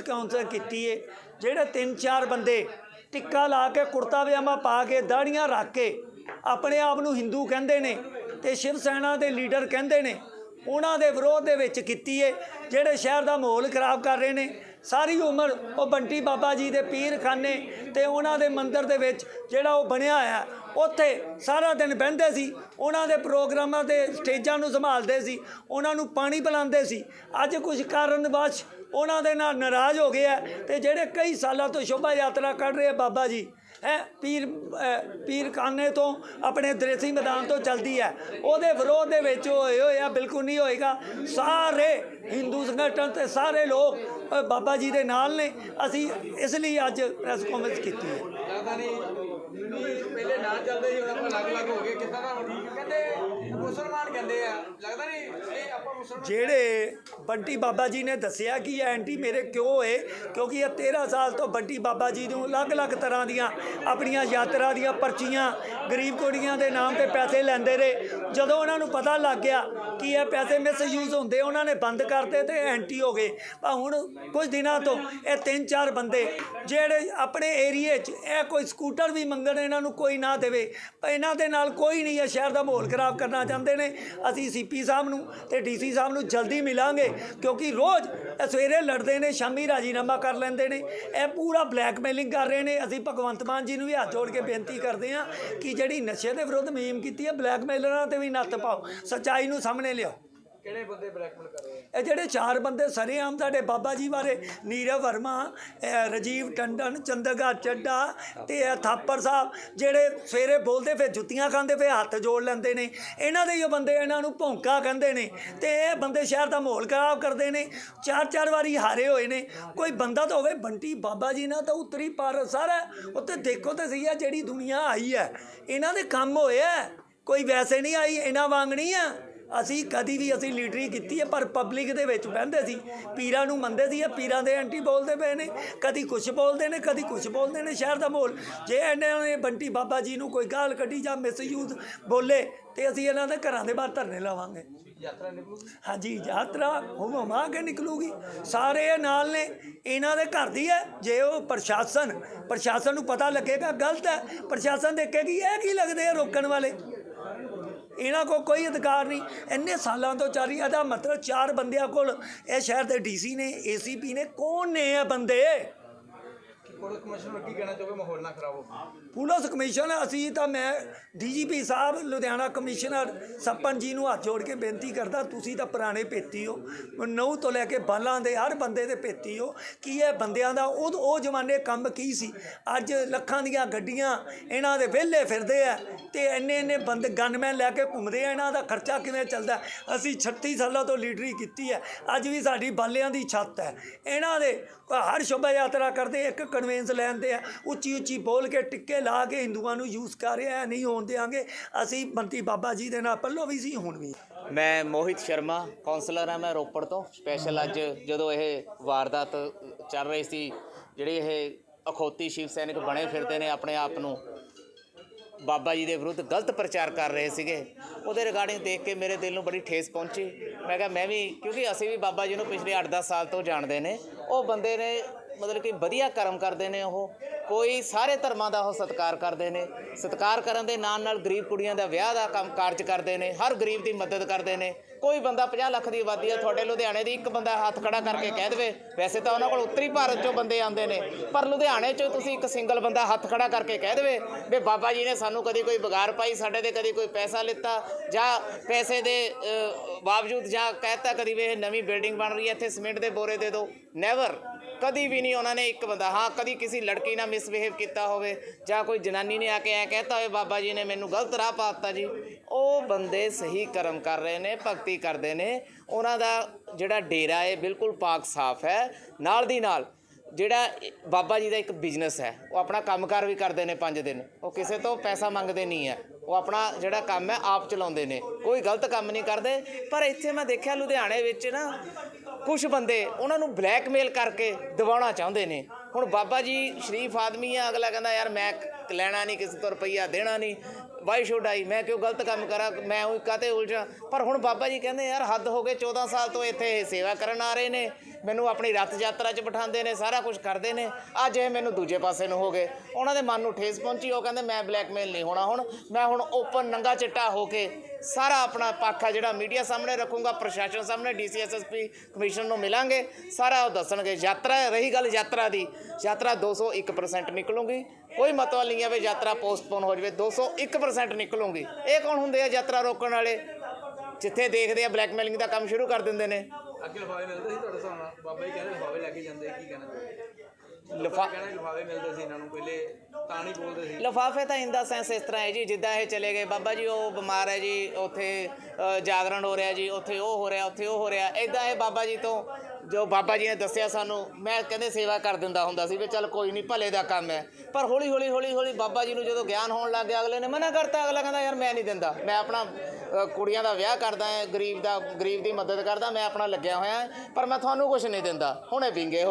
Council ਕੀਤੀ ਏ ਜਿਹੜੇ ਤਿੰਨ ਚਾਰ ਬੰਦੇ ਟਿੱਕਾ ਲਾ ਕੇ, ਕੁੜਤਾ ਪਜਾਮਾ ਪਾ ਕੇ ਦਾੜੀਆਂ ਰੱਖ ਕੇ ਆਪਣੇ ਆਪ ਨੂੰ ਹਿੰਦੂ ਕਹਿੰਦੇ ਨੇ ਤੇ ਸ਼ਿਵ ਸੈਨਾ ਦੇ ਲੀਡਰ ਕਹਿੰਦੇ ਨੇ, ਉਹਨਾਂ ਦੇ ਵਿਰੋਧ ਦੇ ਵਿੱਚ ਕੀਤੀ ਏ ਜਿਹੜੇ ਸ਼ਹਿਰ ਦਾ ਮਾਹੌਲ ਖਰਾਬ ਕਰ ਰਹੇ ਨੇ, ਸਾਰੀ ਉਮਰ ਉਹ ਬੰਟੀ ਬਾਬਾ ਜੀ ਦੇ ਪੀਰਖਾਨੇ ਤੇ ਉਹਨਾਂ ਦੇ ਮੰਦਿਰ ਦੇ ਵਿੱਚ ਜਿਹੜਾ ਉਹ ਬਣਿਆ ਹੋਇਆ ਉੱਥੇ ਸਾਰਾ ਦਿਨ ਬਹਿੰਦੇ ਸੀ, ਉਹਨਾਂ ਦੇ ਪ੍ਰੋਗਰਾਮਾਂ ਤੇ ਸਟੇਜਾਂ ਨੂੰ ਸੰਭਾਲਦੇ ਸੀ, ਉਹਨਾਂ ਨੂੰ ਪਾਣੀ ਪਿਲਾਉਂਦੇ ਸੀ। ਅੱਜ ਕੁਝ ਕਾਰਨਵਸ਼ ਉਹਨਾਂ ਦੇ ਨਾਲ ਨਾਰਾਜ਼ ਹੋ ਗਏ ਆ ਤੇ ਜਿਹੜੇ ਕਈ ਸਾਲਾਂ ਤੋਂ ਸ਼ੋਭਾ ਯਾਤਰਾ ਕੱਢ ਰਹੇ ਆ ਬਾਬਾ ਜੀ, ਹੈ, ਪੀਰ ਪੀਰ ਖਾਨੇ ਤੋਂ ਆਪਣੇ ਦ੍ਰੇਸੀ ਮੈਦਾਨ ਤੋਂ ਚੱਲਦੀ ਹੈ। ਉਹਦੇ ਵਿਰੋਧ ਦੇ ਵਿੱਚ ਹੋਏ ਹੋਏ ਆ, ਬਿਲਕੁਲ ਨਹੀਂ ਹੋਏਗਾ। ਸਾਰੇ ਹਿੰਦੂ ਸੰਗਠਨ ਤੇ ਸਾਰੇ ਲੋਕ ਬਾਬਾ ਜੀ ਦੇ ਨਾਲ ਨੇ। ਅਸੀਂ ਇਸ ਲਈ ਅੱਜ ਪ੍ਰੈਸ ਕਾਨਫਰੰਸ ਕੀਤੀ ਹੈ। ਪਹਿਲੇ ਨਾ ਚੱਲਦੇ ਸੀ ਹੁਣ ਆਪਾਂ ਅਲੱਗ-ਅਲੱਗ ਹੋ ਗਏ। ਕਿੱਦਾਂ ਦਾ ਕਹਿੰਦੇ ਮੁਸਲਮਾਨ ਕਹਿੰਦੇ ਆ। ਲੱਗਦਾ ਨਹੀਂ ਇਹ ਆਪਾਂ ਮੁਸਲਮਾਨ ਜਿਹੜੇ ਬੰਟੀ ਬਾਬਾ ਜੀ ਨੇ ਦੱਸਿਆ ਕਿ ਇਹ ਐਂਟੀ ਮੇਰੇ ਕਿਉਂ ਹੋਏ? ਕਿਉਂਕਿ ਇਹ 13 ਸਾਲ ਤੋਂ ਬੰਟੀ ਬਾਬਾ ਜੀ ਨੂੰ ਅਲੱਗ-ਅਲੱਗ ਤਰ੍ਹਾਂ ਦੀਆਂ ਆਪਣੀਆਂ ਯਾਤਰਾ ਦੀਆਂ ਪਰਚੀਆਂ ਗਰੀਬ ਕੁੜੀਆਂ ਦੇ ਨਾਮ ਤੇ ਪੈਸੇ ਲੈਂਦੇ ਰਹੇ। ਜਦੋਂ ਉਹਨਾਂ ਨੂੰ ਪਤਾ ਲੱਗ ਗਿਆ ਕਿ ਇਹ ਪੈਸੇ ਮਿਸਯੂਜ਼ ਹੁੰਦੇ, ਉਹਨਾਂ ਨੇ ਬੰਦ ਕਰਤੇ ਤੇ ਐਂਟੀ ਹੋ ਗਏ। ਪਰ ਹੁਣ ਕੁਝ ਦਿਨਾਂ ਤੋਂ ਇਹ ਤਿੰਨ ਚਾਰ ਬੰਦੇ ਜਿਹੜੇ ਆਪਣੇ ਏਰੀਏ 'ਚ ਇਹ ਕੋਈ ਸਕੂਟਰ ਵੀ ਮੰਗ ਮੰਗਣ ਇਹਨਾਂ ਨੂੰ ਕੋਈ ਨਾ ਦੇਵੇ। ਇਹਨਾਂ ਦੇ ਨਾਲ ਕੋਈ ਨਹੀਂ ਹੈ, ਸ਼ਹਿਰ ਦਾ ਮਾਹੌਲ ਖਰਾਬ ਕਰਨਾ ਚਾਹੁੰਦੇ ਨੇ। ਅਸੀਂ ਸੀਪੀ ਸਾਹਿਬ ਨੂੰ ਤੇ ਡੀਸੀ ਸਾਹਿਬ ਨੂੰ ਜਲਦੀ ਮਿਲਾਂਗੇ, ਕਿਉਂਕਿ ਰੋਜ਼ ਇਹ ਸਵੇਰੇ ਲੜਦੇ ਨੇ, ਸ਼ਾਮੀ ਰਾਜੀਨਾਮਾ ਕਰ ਲੈਂਦੇ ਨੇ। ਇਹ ਪੂਰਾ ਬਲੈਕਮੇਲਿੰਗ ਕਰ ਰਹੇ ਨੇ। ਅਸੀਂ ਭਗਵੰਤ ਮਾਨ ਜੀ ਨੂੰ ਵੀ ਹੱਥ ਜੋੜ ਕੇ ਬੇਨਤੀ ਕਰਦੇ ਹਾਂ ਕਿ ਜਿਹੜੀ ਨਸ਼ੇ ਦੇ ਵਿਰੁੱਧ ਮੁਹਿੰਮ ਕੀਤੀ ਹੈ, ਬਲੈਕਮੇਲਰਾਂ ਤੇ ਵੀ ਨੱਥ ਪਾਓ। ਸੱਚਾਈ ਨੂੰ ਸਾਹਮਣੇ ਲਿਆਓ। ਕਿਹੜੇ ਬੰਦੇ ਬਲੈਕਮੇਲ ਕਰ ਰਹੇ ਆ? ਇਹ ਜਿਹੜੇ ਚਾਰ ਬੰਦੇ ਸਰੇਆਮ ਸਾਡੇ ਬਾਬਾ ਜੀ ਬਾਰੇ, ਨੀਰਵ ਵਰਮਾ, ਇਹ ਰਾਜੀਵ ਟੰਡਨ ਚੰਦਰਗਾ ਚੱਡਾ ਤੇ ਇਹ ਥਾਪਰ ਸਾਹਿਬ, ਜਿਹੜੇ ਸਵੇਰੇ ਬੋਲਦੇ ਫਿਰ ਜੁੱਤੀਆਂ ਖਾਂਦੇ ਫਿਰ ਹੱਥ ਜੋੜ ਲੈਂਦੇ ਨੇ। ਇਹਨਾਂ ਦੇ ਹੀ ਉਹ ਬੰਦੇ ਇਹਨਾਂ ਨੂੰ ਭੌਂਕਾ ਕਹਿੰਦੇ ਨੇ ਤੇ ਇਹ ਬੰਦੇ ਸ਼ਹਿਰ ਦਾ ਮਾਹੌਲ ਖਰਾਬ ਕਰਦੇ ਨੇ। ਚਾਰ ਚਾਰ ਵਾਰੀ ਹਾਰੇ ਹੋਏ ਨੇ। ਕੋਈ ਬੰਦਾ ਤਾਂ ਹੋਵੇ ਬੰਟੀ ਬਾਬਾ ਜੀ ਨਾਲ ਤਾਂ ਉੱਤਰੀ ਪਰ ਸਾਰਾ ਉੱਤੇ ਦੇਖੋ ਤਾਂ ਸਹੀ ਆ ਜਿਹੜੀ ਦੁਨੀਆ ਆਈ ਹੈ। ਇਹਨਾਂ ਦੇ ਕੰਮ ਹੋਏ ਆ ਕੋਈ ਵੈਸੇ ਨਹੀਂ ਆਈ, ਇਹਨਾਂ ਵਾਂਗ ਨਹੀਂ ਆ ਅਸੀਂ ਕਦੀ ਵੀ ਅਸੀਂ ਲੀਡਰੀ ਕੀਤੀ ਹੈ, ਪਰ ਪਬਲਿਕ ਦੇ ਵਿੱਚ ਬਹਿੰਦੇ ਸੀ। ਪੀਰਾਂ ਨੂੰ ਮੰਨਦੇ ਸੀ, ਇਹ ਪੀਰਾਂ ਦੇ ਐਂਟੀ ਬੋਲਦੇ ਪਏ ਨੇ। ਕਦੀ ਕੁਝ ਬੋਲਦੇ ਨੇ, ਕਦੀ ਕੁਝ ਬੋਲਦੇ ਨੇ ਸ਼ਹਿਰ ਦਾ ਮਾਹੌਲ। ਜੇ ਇਹਨਾਂ ਨੇ ਬੰਟੀ ਬਾਬਾ ਜੀ ਨੂੰ ਕੋਈ ਗਾਲ ਕੱਢੀ ਜਾਂ ਮਿਸਯੂਜ਼ ਬੋਲੇ, ਤੇ ਅਸੀਂ ਇਹਨਾਂ ਦੇ ਘਰਾਂ ਦੇ ਬਾਹਰ ਧਰਨੇ ਲਾਵਾਂਗੇ। ਯਾਤਰਾ ਨਿਕਲੂਗੀ ਹਾਂਜੀ, ਯਾਤਰਾ ਹੁਮ ਮਾ ਕੇ ਨਿਕਲੂਗੀ। ਸਾਰੇ ਨਾਲ ਨੇ। ਇਹਨਾਂ ਦੇ ਘਰ ਦੀ ਹੈ, ਜੇ ਉਹ ਪ੍ਰਸ਼ਾਸਨ ਪ੍ਰਸ਼ਾਸਨ ਨੂੰ ਪਤਾ ਲੱਗੇਗਾ, ਗਲਤ ਹੈ। ਪ੍ਰਸ਼ਾਸਨ ਦੇਖੇਗੀ, ਇਹ ਕੀ ਲੱਗਦੇ ਆ ਰੋਕਣ ਵਾਲੇ? ਇਹਨਾਂ ਕੋਲ ਕੋਈ ਅਧਿਕਾਰ ਨਹੀਂ। ਇੰਨੇ ਸਾਲਾਂ ਤੋਂ ਚੱਲ ਰਹੀ ਇਹਦਾ ਮਤਲਬ ਚਾਰ ਬੰਦਿਆਂ ਕੋਲ ਇਹ ਸ਼ਹਿਰ ਦੇ ਡੀਸੀ ਨੇ, ਏਸੀਪੀ ਨੇ। ਕੌਣ ਨੇ ਇਹ ਬੰਦੇ? ਪੁਲਿਸ ਕਮਿਸ਼ਨਰ ਕੀ ਕਹਿਣਾ ਚਾਹੋਗੇ? ਮਾਹੌਲ ਨਾ ਖਰਾਬ ਹੋ ਪੁਲਿਸ ਕਮਿਸ਼ਨ, ਅਸੀਂ ਤਾਂ ਮੈਂ ਡੀਜੀਪੀ ਸਾਹਿਬ, ਲੁਧਿਆਣਾ ਕਮਿਸ਼ਨਰ ਸੱਪਨ ਜੀ ਨੂੰ ਹੱਥ ਜੋੜ ਕੇ ਬੇਨਤੀ ਕਰਦਾ, ਤੁਸੀਂ ਤਾਂ ਪੁਰਾਣੇ ਪੇਤੀ ਹੋ। ਨੌ ਤੋਂ ਲੈ ਕੇ ਬਾਲਾਂ ਦੇ ਹਰ ਬੰਦੇ ਦੇ ਪੇਤੀ ਹੋ। ਕੀ ਇਹ ਬੰਦਿਆਂ ਦਾ, ਉਹ ਉਹ ਜ਼ਮਾਨੇ ਕੰਮ ਕੀ ਸੀ? ਅੱਜ ਲੱਖਾਂ ਦੀਆਂ ਗੱਡੀਆਂ ਇਹਨਾਂ ਦੇ ਵਿਹਲੇ ਫਿਰਦੇ ਆ ਤੇ ਇੰਨੇ ਇੰਨੇ ਬੰਦੇ ਗਨਮੈਨ ਲੈ ਕੇ ਘੁੰਮਦੇ ਆ, ਇਹਨਾਂ ਦਾ ਖਰਚਾ ਕਿਵੇਂ ਚੱਲਦਾ? ਅਸੀਂ 36 ਸਾਲਾਂ ਤੋਂ ਲੀਡਰੀ ਕੀਤੀ ਹੈ। ਅੱਜ ਵੀ ਸਾਡੀ ਬਾਲਿਆਂ ਦੀ ਛੱਤ ਹੈ। ਇਹਨਾਂ ਦੇ ਹਰ ਸ਼ੋਭਾ ਯਾਤਰਾ ਕਰਦੇ, ਇੱਕ ਕਨਵੈਂਸ ਲੈਂਦੇ ਆ। ਉੱਚੀ ਉੱਚੀ ਬੋਲ ਕੇ ਟਿੱਕੇ ਲਾ ਕੇ ਹਿੰਦੂਆਂ ਨੂੰ ਯੂਜ਼ ਕਰ ਰਿਹਾ ਨਹੀਂ ਹੋਣ ਦਿਆਂਗੇ। ਅਸੀਂ ਬੰਤੀ ਬਾਬਾ ਜੀ ਦੇ ਨਾਲ ਪੱਲੋ ਵੀ ਸੀ, ਹੁਣ ਵੀ। ਮੈਂ ਮੋਹਿਤ ਸ਼ਰਮਾ ਕਾਉਂਸਲਰ ਹਾਂ ਮੈਂ ਰੋਪੜ ਤੋਂ। ਸਪੈਸ਼ਲ ਅੱਜ ਜਦੋਂ ਇਹ ਵਾਰਦਾਤ ਚੱਲ ਰਹੀ ਸੀ, ਜਿਹੜੇ ਇਹ ਅਖੌਤੀ ਸ਼ਿਵ ਸੈਨਿਕ ਬਣੇ ਫਿਰਦੇ ਨੇ ਆਪਣੇ ਆਪ ਨੂੰ, ਬਾਬਾ ਜੀ ਦੇ ਵਿਰੁੱਧ ਗਲਤ ਪ੍ਰਚਾਰ ਕਰ ਰਹੇ ਸੀਗੇ। ਉਹਦੇ ਰਿਗਾਰਡਿੰਗ ਦੇਖ ਕੇ ਮੇਰੇ ਦਿਲ ਨੂੰ ਬੜੀ ਠੇਸ ਪਹੁੰਚੀ। ਮੈਂ ਕਿਹਾ, ਮੈਂ ਵੀ, ਕਿਉਂਕਿ ਅਸੀਂ ਵੀ ਬਾਬਾ ਜੀ ਨੂੰ ਪਿਛਲੇ 8-10 ਸਾਲ ਤੋਂ ਜਾਣਦੇ ਨੇ। ਉਹ ਬੰਦੇ ਨੇ ਮਤਲਬ ਕਿ ਵਧੀਆ ਕਰਮ ਕਰਦੇ ਨੇ ਉਹ। ਕੋਈ ਸਾਰੇ ਧਰਮਾਂ ਦਾ ਉਹ ਸਤਿਕਾਰ ਕਰਦੇ ਨੇ। ਸਤਿਕਾਰ ਕਰਨ ਦੇ ਨਾਲ ਨਾਲ ਗਰੀਬ ਕੁੜੀਆਂ ਦਾ ਵਿਆਹ ਦਾ ਕੰਮ ਕਾਰਜ ਕਰਦੇ ਨੇ। ਹਰ ਗਰੀਬ ਦੀ ਮਦਦ ਕਰਦੇ ਨੇ। ਕੋਈ ਬੰਦਾ 50 ਲੱਖ ਦੀ ਆਬਾਦੀ ਹੈ ਤੁਹਾਡੇ ਲੁਧਿਆਣੇ ਦੀ, ਇੱਕ ਬੰਦਾ ਹੱਥ ਖੜਾ ਕਰਕੇ ਕਹਿ ਦੇਵੇ, ਵੈਸੇ ਤਾਂ ਉਹਨਾਂ ਕੋਲ ਉੱਤਰੀ ਭਾਰਤ ਚੋਂ ਬੰਦੇ ਆਉਂਦੇ ਨੇ, ਪਰ ਲੁਧਿਆਣੇ ਚੋਂ ਤੁਸੀਂ ਇੱਕ ਸਿੰਗਲ ਬੰਦਾ ਹੱਥ ਖੜਾ ਕਰਕੇ ਕਹਿ ਦੇਵੇ ਵੀ ਬਾਬਾ ਜੀ ਨੇ ਸਾਨੂੰ ਕਦੀ ਕੋਈ ਬਗਾਰ ਪਾਈ, ਸਾਡੇ ਤੇ ਕਦੀ ਕੋਈ ਪੈਸਾ ਲਿੱਤਾ, ਜਾਂ ਪੈਸੇ ਦੇ ਬਾਵਜੂਦ ਜਾਂ ਕਹਿਤਾ ਕਦੀ ਵੀ ਇਹ ਨਵੀਂ ਬਿਲਡਿੰਗ ਬਣ ਰਹੀ ਹੈ, ਇੱਥੇ ਸੀਮੈਂਟ ਦੇ ਬੋਰੇ ਦੇ ਦਿਓ। ਨੈਵਰ ਕਦੀ ਵੀ ਨਹੀਂ ਉਹਨਾਂ ਨੇ ਇੱਕ ਬੰਦਾ, ਹਾਂ, ਕਦੀ ਕਿਸੇ ਲੜਕੀ ਨਾਲ ਮਿਸਬਿਹੇਵ ਕੀਤਾ ਹੋਵੇ ਜਾਂ ਕੋਈ ਜਨਾਨੀ ਨੇ ਆ ਕੇ ਐ ਕਹਿਤਾ ਹੋਵੇ, ਬਾਬਾ ਜੀ ਨੇ ਮੈਨੂੰ ਗਲਤ ਰਾਹ ਪਾਤਾ ਜੀ। ਉਹ ਬੰਦੇ ਸਹੀ ਕਰਮ ਕਰ ਰਹੇ ਨੇ, ਭਗਤੀ ਕਰਦੇ ਨੇ। ਉਹਨਾਂ ਦਾ ਜਿਹੜਾ ਡੇਰਾ ਹੈ ਬਿਲਕੁਲ ਪਾਕ ਸਾਫ਼ ਹੈ। ਨਾਲ ਦੀ ਨਾਲ ਜਿਹੜਾ ਬਾਬਾ ਜੀ ਦਾ ਇੱਕ ਬਿਜ਼ਨਸ ਹੈ, ਉਹ ਆਪਣਾ ਕੰਮਕਾਰ ਵੀ ਕਰਦੇ ਨੇ 5 ਦਿਨ। ਉਹ ਕਿਸੇ ਤੋਂ ਪੈਸਾ ਮੰਗਦੇ ਨਹੀਂ ਹੈ। ਉਹ ਆਪਣਾ ਜਿਹੜਾ ਕੰਮ ਹੈ, ਆਪ ਚਲਾਉਂਦੇ ਨੇ। ਕੋਈ ਗਲਤ ਕੰਮ ਨਹੀਂ ਕਰਦੇ, ਪਰ ਇੱਥੇ ਮੈਂ ਦੇਖਿਆ ਲੁਧਿਆਣੇ ਵਿੱਚ ਨਾ ਕੁਝ ਬੰਦੇ ਉਹਨਾਂ ਨੂੰ ਬਲੈਕਮੇਲ ਕਰਕੇ ਦਿਵਾਉਣਾ ਚਾਹੁੰਦੇ ਨੇ। ਹੁਣ ਬਾਬਾ ਜੀ ਸ਼ਰੀਫ ਆਦਮੀ ਆ, ਅਗਲਾ ਕਹਿੰਦਾ, ਯਾਰ ਮੈਂ ਲੈਣਾ ਨਹੀਂ, ਕਿਸੇ ਤੋਂ ਰੁਪਈਆ ਦੇਣਾ ਨਹੀਂ। Why should I? ਮੈਂ ਕਿਉਂ ਗਲਤ ਕੰਮ ਕਰਾਂ? ਮੈਂ ਉਹ ਕਾਤੇ ਉਲਝਾਂ? ਪਰ ਹੁਣ ਬਾਬਾ ਜੀ ਕਹਿੰਦੇ, ਯਾਰ ਹੱਦ ਹੋ ਗਏ 14 ਸਾਲ ਤੋਂ ਇੱਥੇ ਸੇਵਾ ਕਰਨ ਆ ਰਹੇ ਨੇ। ਮੈਨੂੰ ਆਪਣੀ ਰੱਥ ਯਾਤਰਾ 'ਚ ਬਿਠਾਉਂਦੇ ਨੇ, ਸਾਰਾ ਕੁਝ ਕਰਦੇ ਨੇ। ਅੱਜ ਇਹ ਮੈਨੂੰ ਦੂਜੇ ਪਾਸੇ ਨੂੰ ਹੋ ਗਏ। ਉਹਨਾਂ ਦੇ ਮਨ ਨੂੰ ਠੇਸ ਪਹੁੰਚੀ, ਉਹ ਕਹਿੰਦੇ, ਮੈਂ ਬਲੈਕਮੇਲ ਨਹੀਂ ਹੋਣਾ ਹੁਣ। ਮੈਂ ਹੁਣ ਓਪਨ ਨੰਗਾ ਚਿੱਟਾ ਹੋ ਕੇ ਸਾਰਾ ਆਪਣਾ ਪੱਖ ਆ ਜਿਹੜਾ ਮੀਡੀਆ ਸਾਹਮਣੇ ਰੱਖੂੰਗਾ, ਪ੍ਰਸ਼ਾਸਨ ਸਾਹਮਣੇ ਡੀਸੀਐਸਐਸਪੀ ਕਮਿਸ਼ਨ ਨੂੰ ਮਿਲਾਂਗੇ। ਸਾਰਾ ਉਹ ਦੱਸਣਗੇ, ਯਾਤਰਾ, ਰਹੀ ਗੱਲ ਯਾਤਰਾ ਦੀ। ਯਾਤਰਾ 201% ਨਿਕਲੂਗੀ। ਕੋਈ ਮਤਲਬ ਨਹੀਂ ਹੈ ਵੀ ਯਾਤਰਾ ਪੋਸਟਪੋਨ ਹੋ ਜਾਵੇ 201% ਨਿਕਲੂਗੀ। ਇਹ ਕੌਣ ਹੁੰਦੇ ਆ ਯਾਤਰਾ ਰੋਕਣ ਵਾਲੇ? ਜਿੱਥੇ ਦੇਖਦੇ ਆ ਬਲੈਕਮੇਲਿੰਗ ਦਾ ਕੰਮ ਸ਼ੁਰੂ ਕਰ ਦਿੰਦੇ ਨੇ। ਅੱਗੇ ਲਿਫਾਵੇ ਮਿਲਦੇ ਸੀ ਤੁਹਾਡੇ ਹਿਸਾਬ ਨਾਲ? ਬਾਬਾ ਜੀ ਕਹਿੰਦੇ ਲਿਫਾਵੇ ਲੈ ਕੇ ਜਾਂਦੇ ਕੀ ਕਹਿਣਾ ਲਿਫਾ ਕਹਿੰਦੇ ਲਿਫਾਵੇ ਮਿਲਦੇ ਸੀ ਇਹਨਾਂ ਨੂੰ ਪਹਿਲੇ ਤਾਂ ਨਹੀਂ ਬੋਲਦੇ ਸੀ। ਲਫਾਫੇ ਤਾਂ ਇੰਦਾ ਸੈਂਸ ਇਸ ਤਰ੍ਹਾਂ ਹੈ ਜੀ ਜਿੱਦਾਂ ਇਹ ਚਲੇ ਗਏ ਬਾਬਾ ਜੀ ਉਹ ਬਿਮਾਰ ਹੈ ਜੀ ਉੱਥੇ ਜਾਗਰਣ ਹੋ ਰਿਹਾ ਜੀ ਉੱਥੇ ਉਹ ਹੋ ਰਿਹਾ ਉੱਥੇ ਉਹ ਹੋ ਰਿਹਾ ਇਦਾਂ ਇਹ ਬਾਬਾ ਜੀ ਤੋਂ ਜੋ ਬਾਬਾ ਜੀ ਨੇ ਦੱਸਿਆ ਸਾਨੂੰ ਮੈਂ ਕਹਿੰਦੇ ਸੇਵਾ ਕਰ ਦਿੰਦਾ ਹੁੰਦਾ ਸੀ ਵੀ ਚੱਲ ਕੋਈ ਨਹੀਂ ਭਲੇ ਦਾ ਕੰਮ ਹੈ। ਪਰ ਹੌਲੀ ਹੌਲੀ ਹੌਲੀ ਹੌਲੀ ਬਾਬਾ ਜੀ ਨੂੰ ਜਦੋਂ ਗਿਆਨ ਹੋਣ ਲੱਗ ਗਿਆ ਅਗਲੇ ਨੇ ਮਨਾ ਕਰਤਾ ਅਗਲਾ ਕਹਿੰਦਾ ਯਾਰ ਮੈਂ ਨਹੀਂ ਦਿੰਦਾ ਮੈਂ ਆਪਣਾ ਅ, ਕੁੜੀਆਂ ਦਾ ਵਿਆਹ ਕਰਦਾ ਹੈ ਗਰੀਬ ਦਾ ਗਰੀਬ ਦੀ ਮਦਦ ਕਰਦਾ ਮੈਂ ਆਪਣਾ ਲੱਗਿਆ ਹੋਇਆ ਪਰ ਮੈਂ ਤੁਹਾਨੂੰ ਕੁਝ ਨਹੀਂ ਦਿੰਦਾ। ਹੁਣੇ ਵਿੰਗੇ ਹੋ